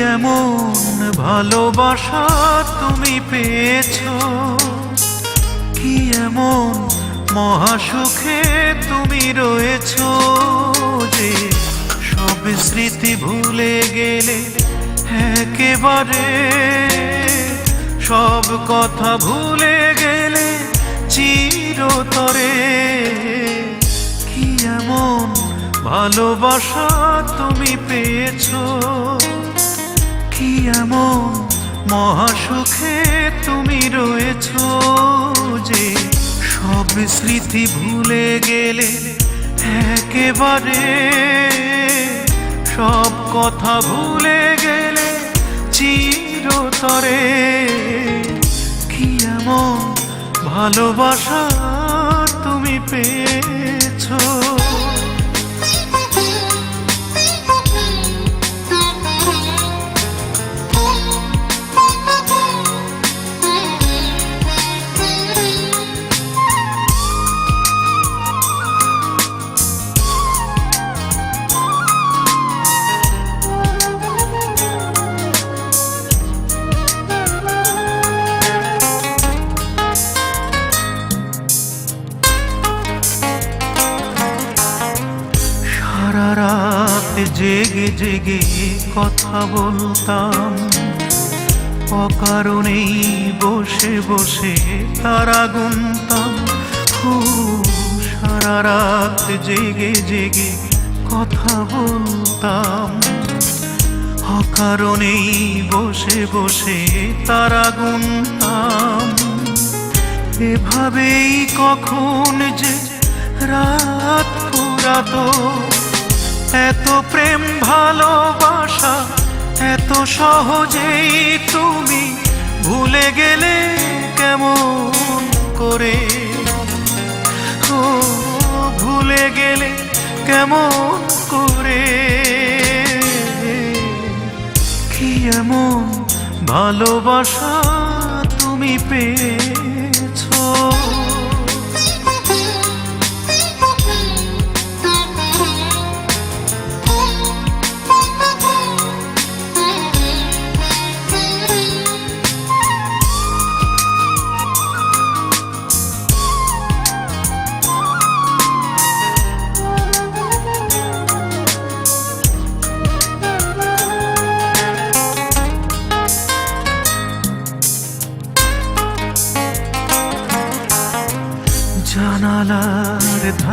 এমন ভালোবাসা তুমি পেয়েছ? কি এমন মহাসুখে তুমি রয়েছ যে সব স্মৃতি ভুলে গেলে একেবারে সব কথা ভুলে গেলে চিরতরে? কি এমন ভালোবাসা তুমি পেয়েছ? এমন মহাসুখে তুমি রয়েছ যে সব স্মৃতি ভুলে গেলে একেবারে সব কথা ভুলে গেলে চিরতরে। কি এমন ভালোবাসা তুমি পেয়েছ জেগে জেগে কথা বলতাম। অকারণেই বসে বসে তারা গুনতাম। সারা রাত জেগে জেগে কথা বলতাম। অকারণেই বসে বসে তারা গুনতাম। এভাবেই কখন যে রাত ফুরাতো এত প্রেম, ভালোবাসা, এত সহজেই তুমি ভুলে গেলে কেমন করে? ও, ভুলে গেলে কেমন করে? কি এমন ভালোবাসা তুমি পেয়েছ?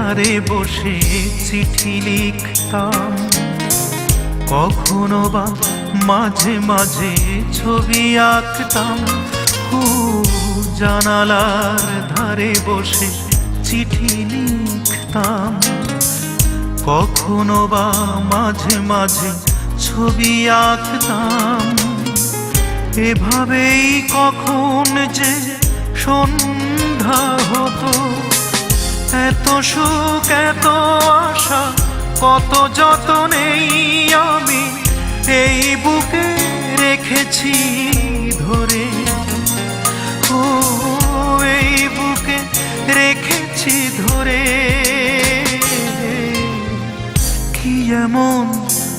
ধারে বসে চিঠি লিখতাম। কখনো বা মাঝে মাঝে ছবি আঁকতাম। হু জানালার ধারে বসে চিঠি লিখতাম। কখনো বা মাঝে মাঝে ছবি আঁকতাম। এভাবেই কখন যে সন্ধ্যা হতো এত সুখ, এত আশা, কত যতনেই আমি এই বুকে রেখেছি ধরে। ও, এই বুকে রেখেছি ধরে। কি এমন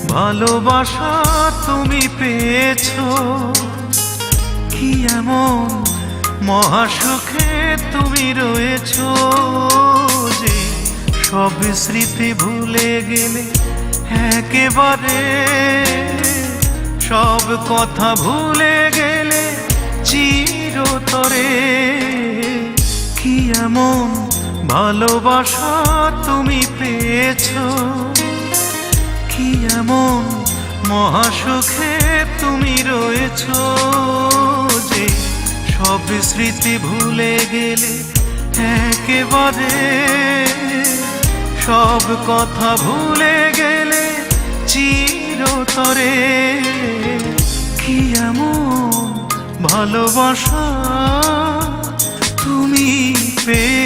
ভালোবাসা তুমি পেয়েছ? কি এমন মহাসুখে তুমি রয়েছ যে সব স্মৃতি ভুলে গেলে একেবারে সব কথা ভুলে গেলে চিরতরে। কি এমন ভালোবাসা তুমি পেয়েছ? কি এমন মহাসুখে তুমি রয়েছ যে সব স্মৃতি ভুলে গেলে একেবারে সব কথা ভুলে গেলে চিরতরে। কি এমন ভালোবাসা তুমি পেয়ে